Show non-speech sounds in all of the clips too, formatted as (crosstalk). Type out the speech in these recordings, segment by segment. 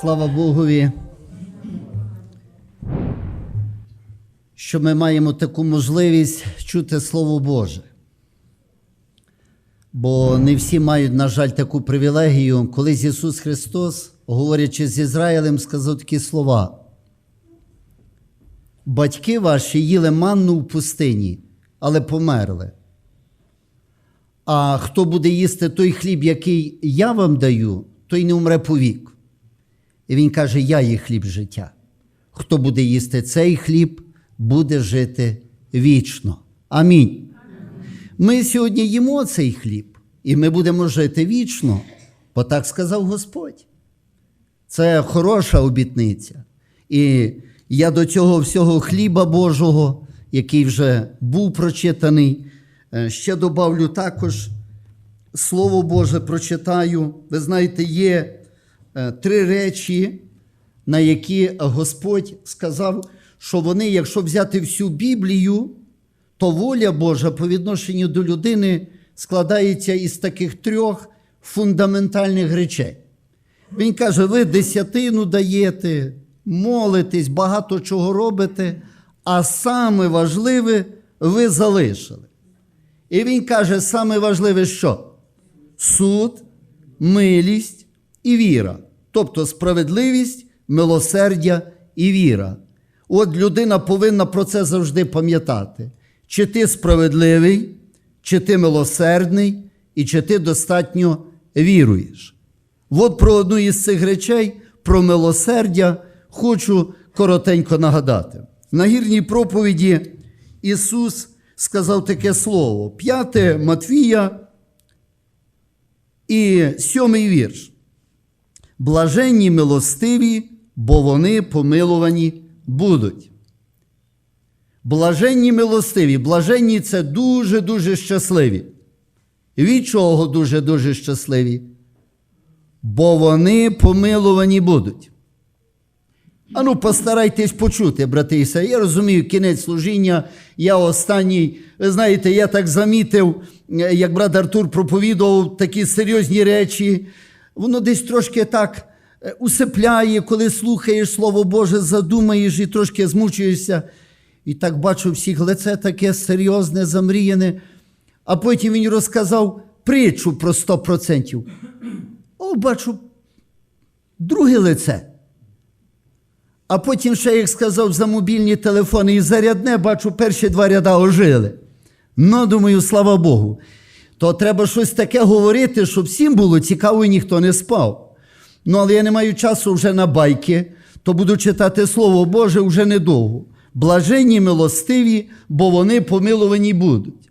Слава Богові, що ми маємо таку можливість чути Слово Боже. Бо не всі мають, на жаль, таку привілегію. Колись Ісус Христос, говорячи з Ізраїлем, сказав такі слова. Батьки ваші їли манну в пустині, але померли. А хто буде їсти той хліб, який я вам даю, той не умре повік. І він каже: Я є хліб життя. Хто буде їсти цей хліб, буде жити вічно. Амінь. Ми сьогодні їмо цей хліб, і ми будемо жити вічно, бо так сказав Господь. Це хороша обітниця. І я до цього всього хліба Божого, який вже був прочитаний, е, ще добавлю також Слово Боже прочитаю. Ви знаєте, є три речі, на які Господь сказав, що вони, якщо взяти всю Біблію, то воля Божа по відношенню до людини складається із таких трьох фундаментальних речей. Він каже: ви десятину даєте, молитесь, багато чого робите, а саме важливе ви залишили. І він каже: саме важливе що? Суд, милість і віра. Тобто справедливість, милосердя і віра. От людина повинна про це завжди пам'ятати. Чи ти справедливий, чи ти милосердний, і чи ти достатньо віруєш. От про одну із цих речей, про милосердя, хочу коротенько нагадати. В нагірній проповіді Ісус сказав таке слово: 5 Матвія і сьомий вірш. Блаженні милостиві, бо вони помилувані будуть. Блаженні милостиві, блаженні це дуже-дуже щасливі. Від чого дуже-дуже щасливі? Бо вони помилувані будуть. Ану, постарайтесь почути, брати і. Я розумію, кінець служіння, я останній. Ви знаєте, я так замітив, як брат Артур проповідував такі серйозні речі. Воно десь трошки так е, усипляє, коли слухаєш Слово Боже, задумаєш і трошки змучуєшся. І так бачу всіх лице таке серйозне, замріяне. А потім він розказав притчу про 100%. О, бачу, друге лице. А потім ще, як сказав, за мобільні телефони і зарядне, бачу, перші два ряда ожили. Ну, думаю, слава Богу. То треба щось таке говорити, щоб всім було цікаво і ніхто не спав. Ну, але я не маю часу вже на байки, то буду читати Слово Боже вже недовго. Блаженні милостиві, бо вони помилувані будуть.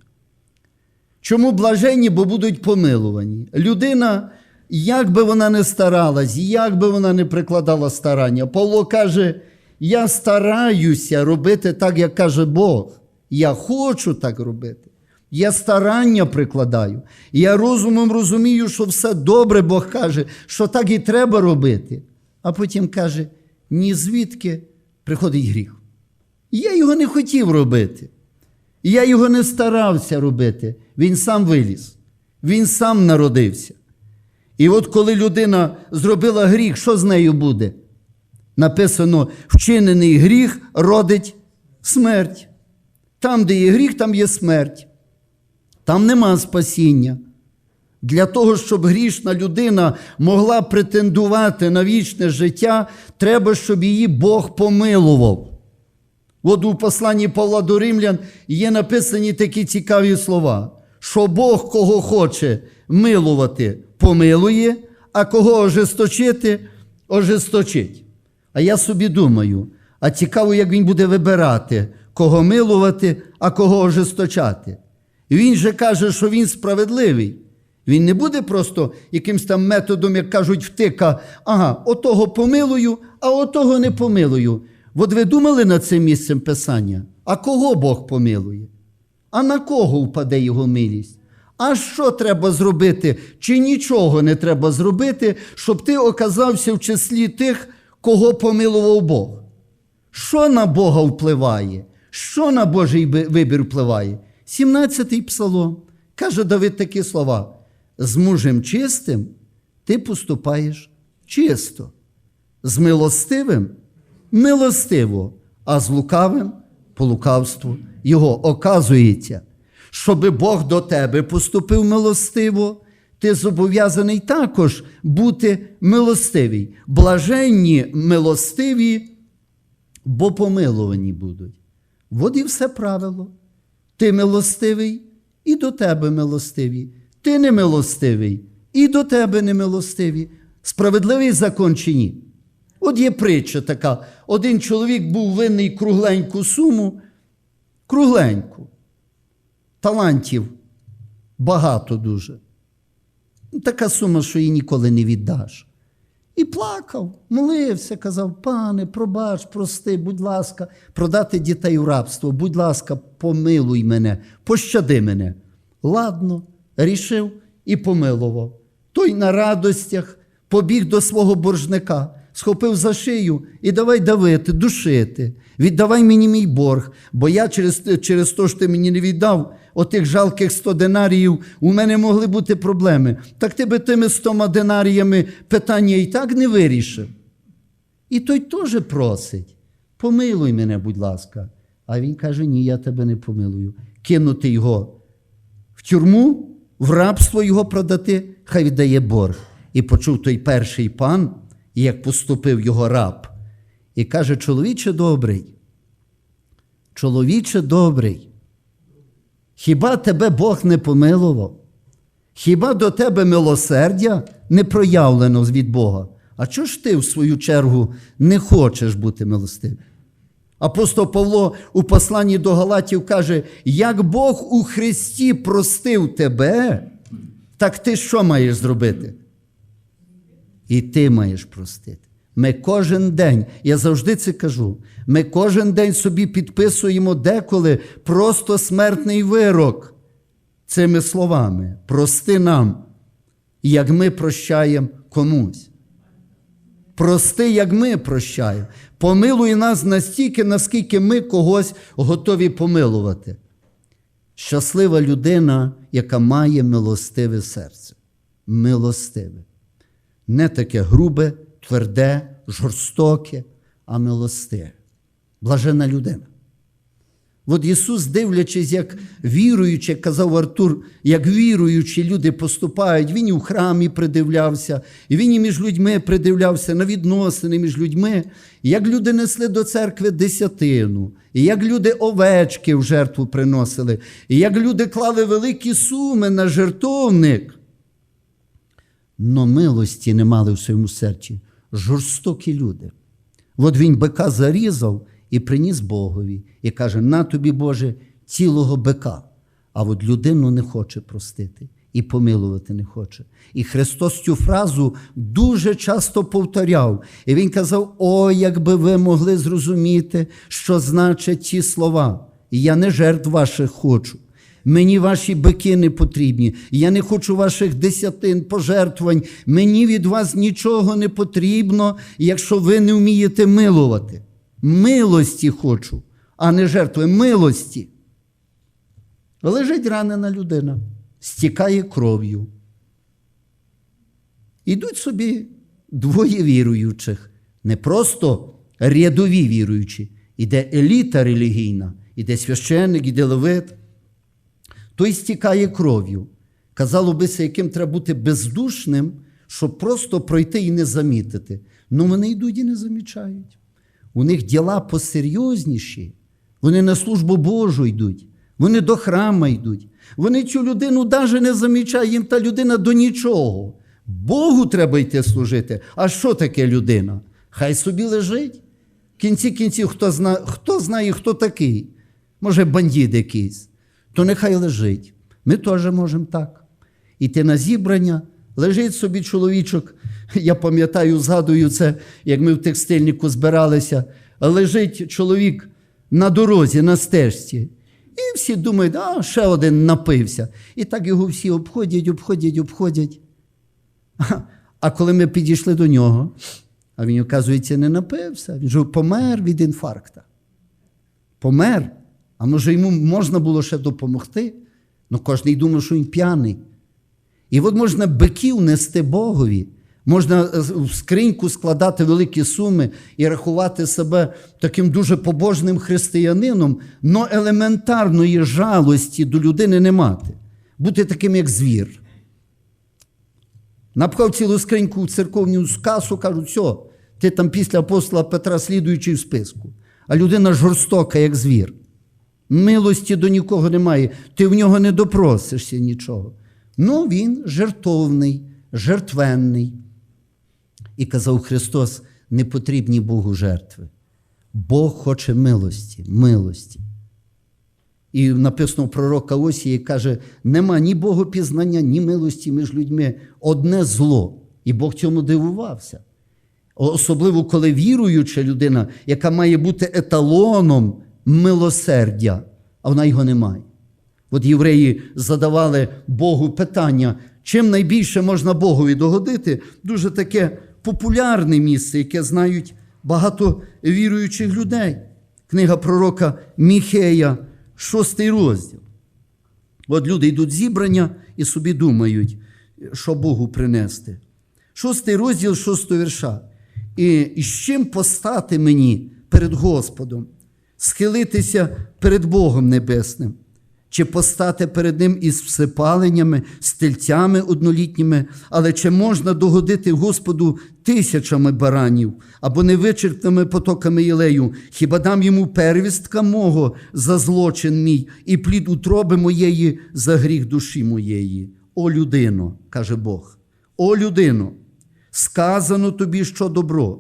Чому блаженні, бо будуть помилувані? Людина, як би вона не старалась, як би вона не прикладала старання, Павло каже: я стараюся робити так, як каже Бог. Я хочу так робити. Я старання прикладаю. Я розумом розумію, що все добре, Бог каже, що так і треба робити. А потім каже: ні звідки приходить гріх. Я його не хотів робити. Я його не старався робити. Він сам виліз, він сам народився. І от коли людина зробила гріх, що з нею буде? Написано: вчинений гріх родить смерть. Там, де є гріх, там є смерть. Там нема спасіння. Для того, щоб грішна людина могла претендувати на вічне життя, треба, щоб її Бог помилував. От у посланні Павла до Римлян є написані такі цікаві слова, що Бог кого хоче милувати, помилує, а кого ожесточити, ожесточить. А я собі думаю, а цікаво, як він буде вибирати, кого милувати, а кого ожесточати. Він же каже, що він справедливий. Він не буде просто якимсь там методом, як кажуть, втика, ага, отого помилую, а отого не помилую. От ви думали над цим місцем Писання? А кого Бог помилує? А на кого впаде його милість? А що треба зробити? Чи нічого не треба зробити, щоб ти оказався в числі тих, кого помилував Бог? Що на Бога впливає? Що на Божий вибір впливає? 17-й псалом. Каже Давид такі слова: з мужем чистим ти поступаєш чисто. З милостивим милостиво, а з лукавим по лукавству його оказується, щоби Бог до тебе поступив милостиво, ти зобов'язаний також бути милостивий. Блаженні милостиві, бо помилувані будуть. От і все правило. Ти милостивий, і до тебе милостиві. Ти не милостивий, і до тебе не милостиві. Справедливий закон чи ні? От є притча така: один чоловік був винний кругленьку суму, кругленьку. Талантів багато дуже. Така сума, що її ніколи не віддаш. І плакав, молився, казав: пане, пробач, прости, будь ласка, продати дітей у рабство, будь ласка, помилуй мене, пощади мене. Ладно, рішив і помилував. Той на радостях побіг до свого боржника, схопив за шию і давай давити, душити. Віддавай мені мій борг, бо я через, через те, що ти мені не віддав, отих жалких 100 динаріїв, у мене могли бути проблеми. Так ти би тими 100 динаріями питання і так не вирішив. І той теж просить: помилуй мене, будь ласка. А він каже: Ні, я тебе не помилую. Кинути його в тюрму, в рабство його продати, хай віддає борг. І почув той перший пан, як поступив його раб, і каже: чоловіче добрий, чоловіче добрий, хіба тебе Бог не помилував? Хіба до тебе милосердя не проявлено від Бога? А чого ж ти, в свою чергу, не хочеш бути милостивим? Апостол Павло у посланні до Галатів каже: як Бог у Христі простив тебе, так ти що маєш зробити? І ти маєш простити. Ми кожен день, я завжди це кажу, ми кожен день собі підписуємо деколи просто смертний вирок цими словами. Прости нам, як ми прощаємо комусь. Прости, як ми прощаємо. Помилуй нас настільки, наскільки ми когось готові помилувати. Щаслива людина, яка має милостиве серце. Милостиве. Не таке грубе, тверде, жорстоке, а милостиве. Блажена людина. От Ісус, дивлячись, як віруючи, казав Артур, як віруючі люди поступають, Він і в храмі придивлявся, і він і між людьми придивлявся на відносини між людьми, і як люди несли до церкви десятину, і як люди овечки в жертву приносили, і як люди клали великі суми на жертовник. Но милості не мали в своєму серці. Жорстокі люди. От він бика зарізав і приніс Богові, і каже: на тобі, Боже, цілого бика. А от людину не хоче простити і помилувати не хоче. І Христос цю фразу дуже часто повторяв. І Він казав: О, якби ви могли зрозуміти, що значать ці слова. І Я не жертв ваших хочу. Мені ваші бики не потрібні. Я не хочу ваших десятин пожертвувань. Мені від вас нічого не потрібно, якщо ви не вмієте милувати. Милості хочу, а не жертви милості. Лежить ранена людина, стікає кров'ю. Ідуть собі двоє віруючих, не просто рядові віруючі, іде еліта релігійна, іде священник, іде левит. Той стікає кров'ю. Казало бися, яким треба бути бездушним, щоб просто пройти і не замітити. Ну вони йдуть і не замічають. У них діла посерйозніші. Вони на службу Божу йдуть, вони до храма йдуть. Вони цю людину навіть не замічають, їм та людина до нічого. Богу треба йти служити. А що таке людина? Хай собі лежить. В кінці кінців, хто знає, хто знає, хто такий? Може, бандит якийсь, то нехай лежить. Ми теж можемо так. Іти на зібрання, лежить собі чоловічок. Я пам'ятаю, згадую це, як ми в текстильнику збиралися. Лежить чоловік на дорозі, на стежці. І всі думають, а ще один напився. І так його всі обходять, обходять, обходять. (laughs) А коли ми підійшли до нього, а він, оказується, не напився, він же помер від інфаркта. Помер. А може йому можна було ще допомогти? Ну кожен думав, що він п'яний. І от можна биків нести Богові, Можна е, в скриньку складати великі суми і рахувати себе таким дуже побожним християнином, але елементарної жалості до людини не мати. Бути таким, як звір. Напхав цілу скриньку в церковну касу, кажуть, все, ти там після апостола Петра слідуючий в списку. А людина жорстока, як звір. Милості до нікого немає, ти в нього не допросишся нічого. Ну, він жертовний, жертвенний. І казав Христос: не потрібні Богу жертви. Бог хоче милості, милості. І написано пророка Осії каже: нема ні богопізнання, ні милості між людьми. Одне зло. І Бог цьому дивувався. Особливо, коли віруюча людина, яка має бути еталоном милосердя, а вона його не має. От євреї задавали Богу питання, чим найбільше можна Богові догодити, дуже таке популярне місце, яке знають багато віруючих людей. Книга пророка Міхея, шостий розділ. От люди йдуть зібрання і собі думають, що Богу принести. Шостий розділ шостого вірша. І, з чим постати мені перед Господом, схилитися перед Богом Небесним, чи постати перед Ним із всипаленнями, стільцями однолітніми, але чи можна догодити Господу тисячами баранів або невичерпними потоками єлею, хіба дам йому первістка мого за злочин мій і плід утроби моєї за гріх душі моєї? О людино, каже Бог, о людино, сказано тобі, що добро,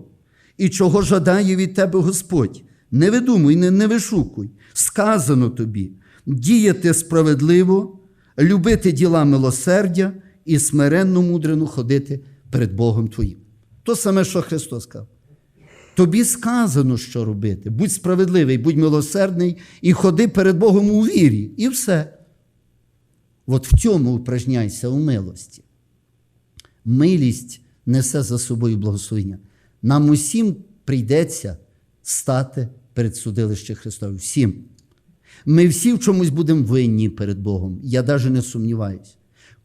і чого жадає від тебе Господь. Не видумуй, не, не вишукуй. Сказано тобі діяти справедливо, любити діла милосердя і смиренно мудрено ходити перед Богом твоїм. То саме, що Христос сказав. Тобі сказано, що робити. Будь справедливий, будь милосердний і ходи перед Богом у вірі. І все. От в цьому упражняйся у милості. Милість несе за собою благословення. Нам усім прийдеться стати перед судилищем Христовим. Всім. Ми всі в чомусь будемо винні перед Богом. Я навіть не сумніваюся.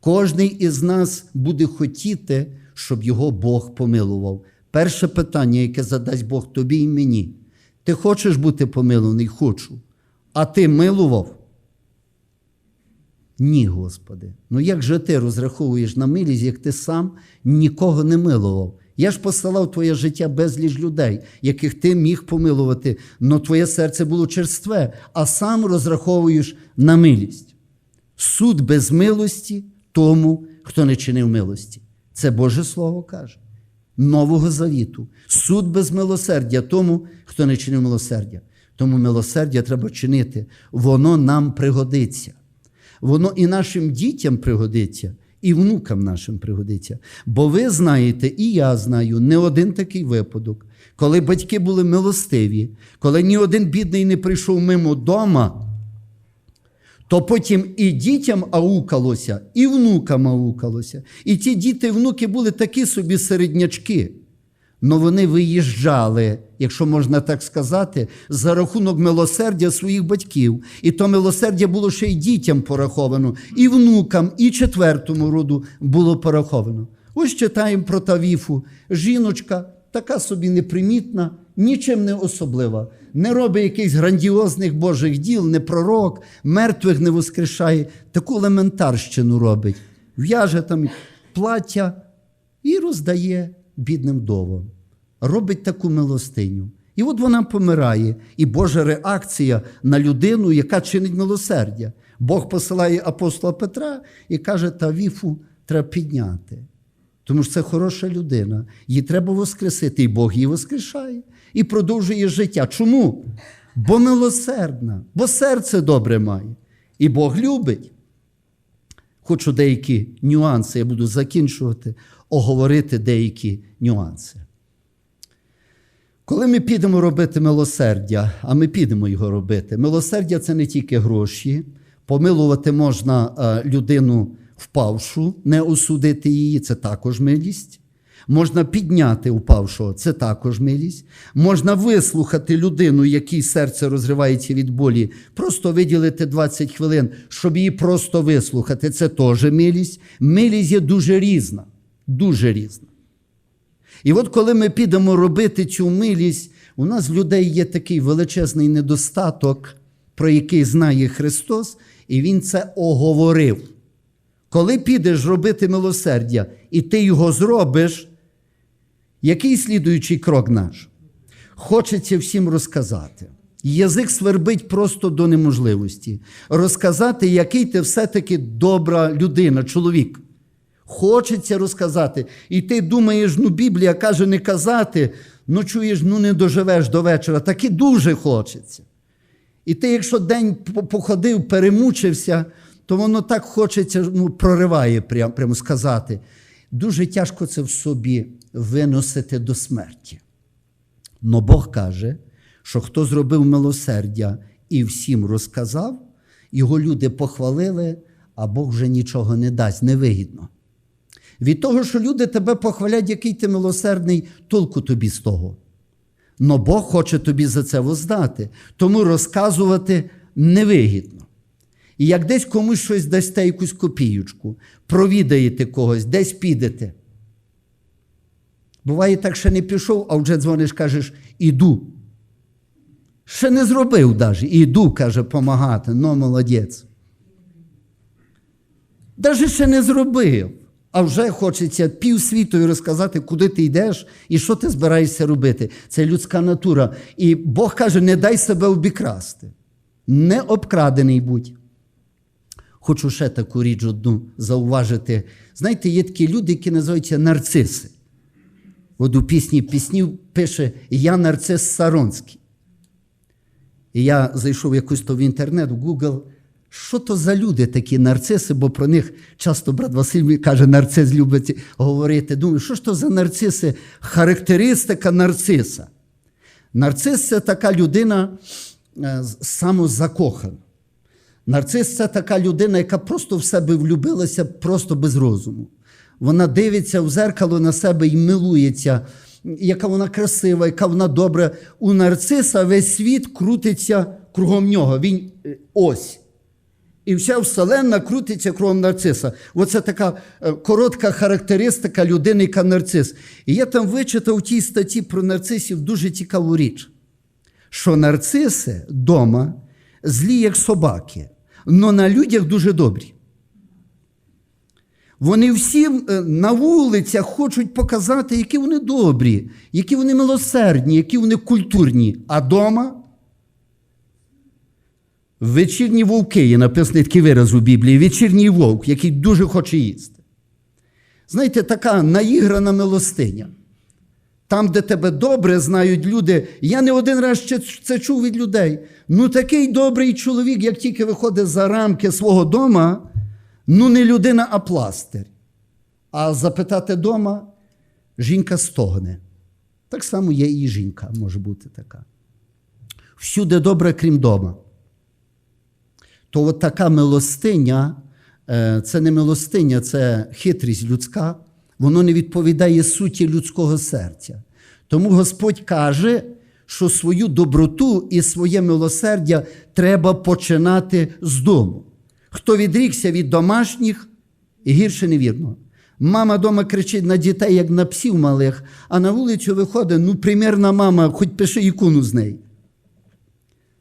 Кожний із нас буде хотіти, щоб його Бог помилував. Перше питання, яке задасть Бог тобі і мені. Ти хочеш бути помилований? Хочу. А ти милував? Ні, Господи. Ну як же ти розраховуєш на милість, як ти сам нікого не милував? Я ж посилав твоє життя безліч людей, яких ти міг помилувати, але твоє серце було черстве, а сам розраховуєш на милість. Суд без милості тому, хто не чинив милості. Це Боже Слово каже. Нового завіту. Суд без милосердя тому, хто не чинив милосердя. Тому милосердя треба чинити. Воно нам пригодиться. Воно і нашим дітям пригодиться, і внукам нашим пригодиться. Бо ви знаєте, і я знаю не один такий випадок, коли батьки були милостиві, коли ні один бідний не прийшов мимо дома, то потім і дітям аукалося, і внукам аукалося. І ті діти і внуки були такі собі середнячки. Но вони виїжджали, якщо можна так сказати, за рахунок милосердя своїх батьків. І то милосердя було ще й дітям пораховано, і внукам, і четвертому роду було пораховано. Ось читаємо про Тавіфу. Жіночка така собі непримітна, нічим не особлива, не робить якихось грандіозних Божих діл, не пророк, мертвих не воскрешає, таку елементарщину робить. В'яже там плаття і роздає бідним довом. Робить таку милостиню. І от вона помирає. І Божа реакція на людину, яка чинить милосердя. Бог посилає апостола Петра і каже: Тавіфу треба підняти. Тому що це хороша людина. Її треба воскресити, і Бог її воскрешає і продовжує життя. Чому? Бо милосердна, бо серце добре має. І Бог любить. Хочу деякі нюанси, я буду закінчувати, оговорити деякі нюанси. Коли ми підемо робити милосердя, а ми підемо його робити, милосердя це не тільки гроші. Помилувати можна е, людину впавшу, не осудити її, це також милість. Можна підняти упавшого, це також милість. Можна вислухати людину, якій серце розривається від болі, просто виділити 20 хвилин, щоб її просто вислухати. Це теж милість. Милість є дуже різна. Дуже різна. І от коли ми підемо робити цю милість, у нас людей є такий величезний недостаток, про який знає Христос, і Він це оговорив. Коли підеш робити милосердя, і ти його зробиш, який слідуючий крок наш? Хочеться всім розказати. Язик свербить просто до неможливості. Розказати, який ти все-таки добра людина, чоловік. Хочеться розказати. І ти думаєш, ну Біблія каже не казати, ну чуєш, ну не доживеш до вечора. Так і дуже хочеться. І ти, якщо день походив, перемучився, то воно так хочеться, ну, прориває прямо, прямо сказати. Дуже тяжко це в собі виносити до смерті. Но Бог каже, що хто зробив милосердя і всім розказав, його люди похвалили, а Бог вже нічого не дасть, невигідно. Від того, що люди тебе похвалять, який ти милосердний, толку тобі з того. Но Бог хоче тобі за це воздати, тому розказувати невигідно. І як десь комусь щось дасте якусь копіючку, провідаєте когось, десь підете. Буває так, ще не пішов, а вже дзвониш, кажеш, іду. Ще не зробив навіть. Іду, каже, помагати. Ну, молодець. Даже ще не зробив. А вже хочеться півсвітою розказати, куди ти йдеш і що ти збираєшся робити. Це людська натура. І Бог каже: не дай себе обікрасти. Не обкрадений будь. Хочу ще таку річ одну зауважити. Знаєте, є такі люди, які називаються нарциси. От у пісні піснів пише Я нарцис Саронський. І я зайшов якось то в інтернет, в Google. Що то за люди такі нарциси, бо про них часто брат Василь каже, нарцис любить говорити. Думаю, що ж то за нарциси? Характеристика нарциса. Нарцис це така людина е, самозакохана. Нарцис це така людина, яка просто в себе влюбилася, просто без розуму. Вона дивиться в зеркало на себе і милується, яка вона красива, яка вона добра. У нарциса весь світ крутиться кругом нього. Він е, ось. І вся вселенна крутиться кругом нарциса. Оце така е, коротка характеристика людини, яка нарцис. І я там вичитав в тій статті про нарцисів дуже цікаву річ, що нарциси вдома злі, як собаки, але на людях дуже добрі. Вони всі е, на вулицях хочуть показати, які вони добрі, які вони милосердні, які вони культурні. А вдома вечірні вовки є написаний такий вираз у Біблії, вечірній вовк, який дуже хоче їсти. Знаєте, така наіграна милостиня. Там, де тебе добре знають люди, я не один раз ще це чув від людей. Ну, такий добрий чоловік, як тільки виходить за рамки свого дома, ну не людина, а пластир. А запитати дома, жінка стогне. Так само є і жінка, може бути така. Всюди добре, крім дома. То от така милостиня, е, це не милостиня, це хитрість людська, воно не відповідає суті людського серця. Тому Господь каже, що свою доброту і своє милосердя треба починати з дому. Хто відрікся від домашніх, гірше невірно. Мама вдома кричить на дітей, як на псів малих, а на вулицю виходить, ну, примірна мама, хоч пиши ікону з неї.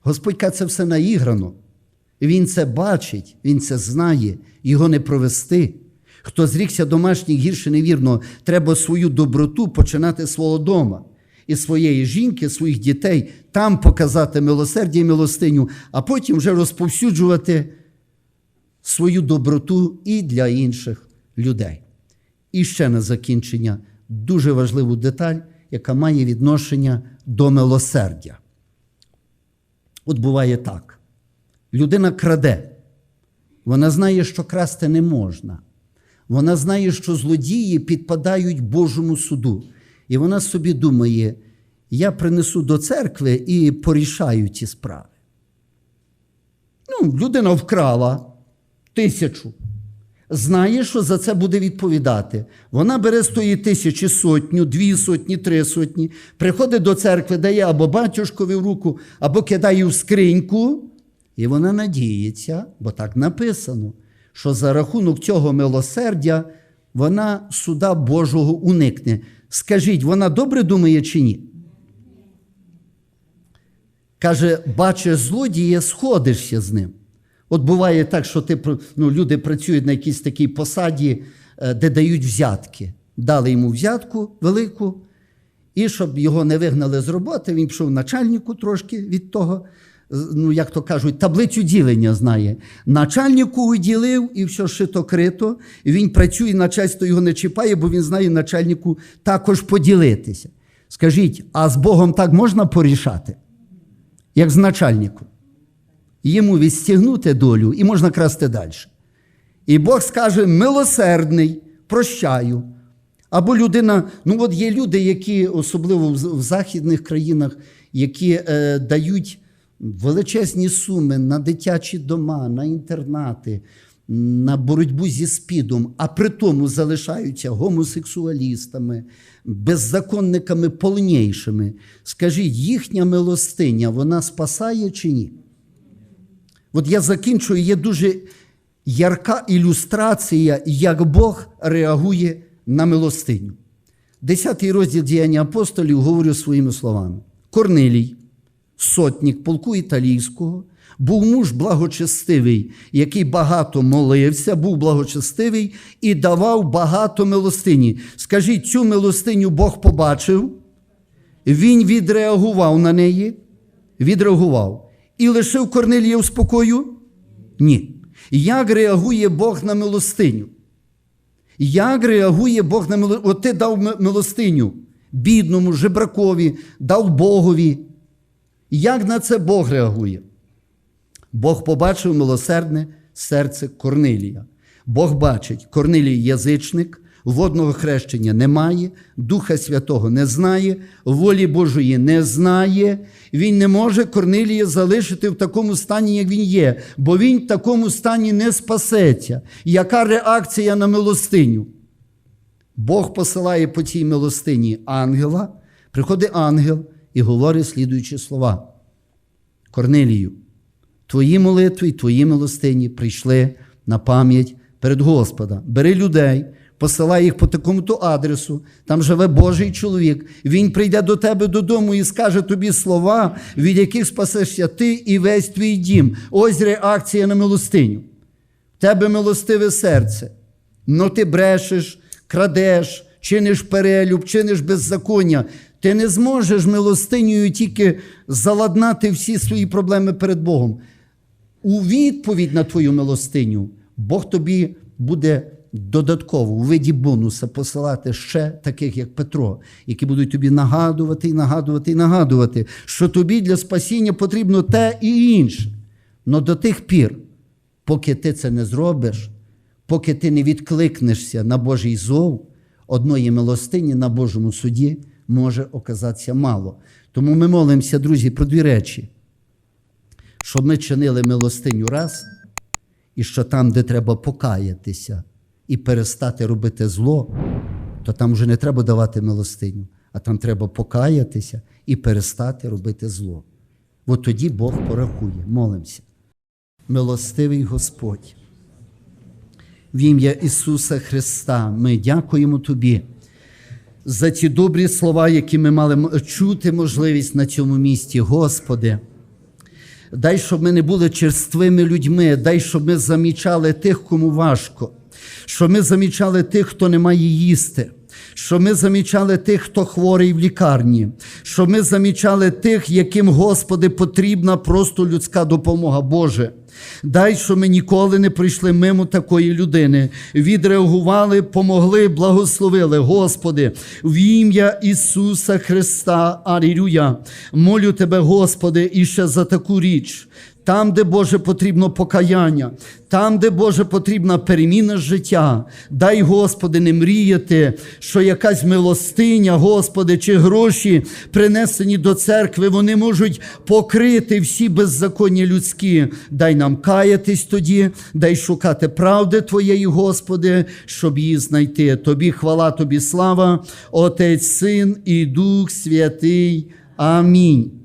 Господь каже, це все наіграно. Він це бачить, він це знає, його не провести. Хто зрікся домашніх гірше невірно, треба свою доброту починати з свого дома і своєї жінки, своїх дітей, там показати милосердя і милостиню, а потім вже розповсюджувати свою доброту і для інших людей. І ще на закінчення дуже важливу деталь, яка має відношення до милосердя. От буває так. Людина краде. Вона знає, що красти не можна. Вона знає, що злодії підпадають Божому суду. І вона собі думає: я принесу до церкви і порішаю ці справи. Ну, людина вкрала тисячу. Знає, що за це буде відповідати. Вона бере з тої тисячі сотню, дві сотні, три сотні, приходить до церкви, дає або батюшкові в руку, або кидає в скриньку. І вона надіється, бо так написано, що за рахунок цього милосердя вона суда Божого уникне. Скажіть, вона добре думає чи ні? Каже, бачиш злодія, сходишся з ним. От буває так, що ти, ну, люди працюють на якійсь такій посаді, е, де дають взятки. Дали йому взятку велику, і щоб його не вигнали з роботи, він пішов начальнику трошки від того, ну, як то кажуть, таблицю ділення знає. Начальнику уділив і все шито крито. Він працює, начальство його не чіпає, бо він знає начальнику також поділитися. Скажіть, а з Богом так можна порішати, як з начальником? Йому відстігнути долю і можна красти далі. І Бог скаже: милосердний, прощаю. Або людина, ну от є люди, які, особливо в, західних країнах, які е, дають величезні суми на дитячі дома, на інтернати, на боротьбу зі спідом, а при тому залишаються гомосексуалістами, беззаконниками повнішими. Скажіть, їхня милостиня, вона спасає чи ні? От я закінчую, є дуже ярка ілюстрація, як Бог реагує на милостиню. Десятий розділ діяння апостолів говорю своїми словами. Корнилій, сотник полку італійського, був муж благочестивий, який багато молився, був благочестивий і давав багато милостині. Скажіть, цю милостиню Бог побачив, він відреагував на неї, відреагував. І лишив Корнилія в спокою? Ні. Як реагує Бог на милостиню? Як реагує Бог на милостиню? От ти дав милостиню бідному, жебракові, дав Богові. Як на це Бог реагує? Бог побачив милосердне серце Корнилія. Бог бачить, Корнилій язичник, водного хрещення немає, Духа Святого не знає, волі Божої не знає. Він не може Корнилія залишити в такому стані, як він є, бо він в такому стані не спасеться. Яка реакція на милостиню? Бог посилає по цій милостині ангела, приходить ангел і говорить слідуючі слова. Корнилію, твої молитви і твої милостині прийшли на пам'ять перед Господа. Бери людей, посилай їх по такому-то адресу. Там живе Божий чоловік. Він прийде до тебе додому і скаже тобі слова, від яких спасешся ти і весь твій дім. Ось реакція на милостиню. В тебе милостиве серце. Ну ти брешеш, крадеш, чиниш перелюб, чиниш беззаконня. Ти не зможеш милостинею тільки заладнати всі свої проблеми перед Богом. У відповідь на твою милостиню Бог тобі буде додатково у виді бонуса посилати ще таких, як Петро, які будуть тобі нагадувати і нагадувати і нагадувати, що тобі для спасіння потрібно те і інше. Но до тих пір, поки ти це не зробиш, поки ти не відкликнешся на Божий зов, одної милостині на Божому суді може оказатися мало. Тому ми молимося, друзі, про дві речі щоб ми чинили милостиню раз, і що там, де треба покаятися і перестати робити зло, то там вже не треба давати милостиню, а там треба покаятися і перестати робити зло. От тоді Бог порахує. Молимося. Милостивий Господь. В ім'я Ісуса Христа ми дякуємо Тобі за ті добрі слова, які ми мали чути можливість на цьому місці, Господи. Дай, щоб ми не були черствими людьми, дай, щоб ми замічали тих, кому важко, щоб ми замічали тих, хто не має їсти, щоб ми замічали тих, хто хворий в лікарні, щоб ми замічали тих, яким, Господи, потрібна просто людська допомога Боже. Дай, що ми ніколи не прийшли мимо такої людини. Відреагували, помогли, благословили. Господи, в ім'я Ісуса Христа. Алілюя. Молю Тебе, Господи, іще за таку річ. Там, де Боже потрібно покаяння, там, де Боже потрібна переміна життя, дай, Господи, не мріяти, що якась милостиня, Господи, чи гроші, принесені до церкви, вони можуть покрити всі беззаконня людські. Дай нам каятись тоді, дай шукати правди Твоєї, Господи, щоб її знайти. Тобі хвала, Тобі слава, Отець, Син і Дух Святий. Амінь.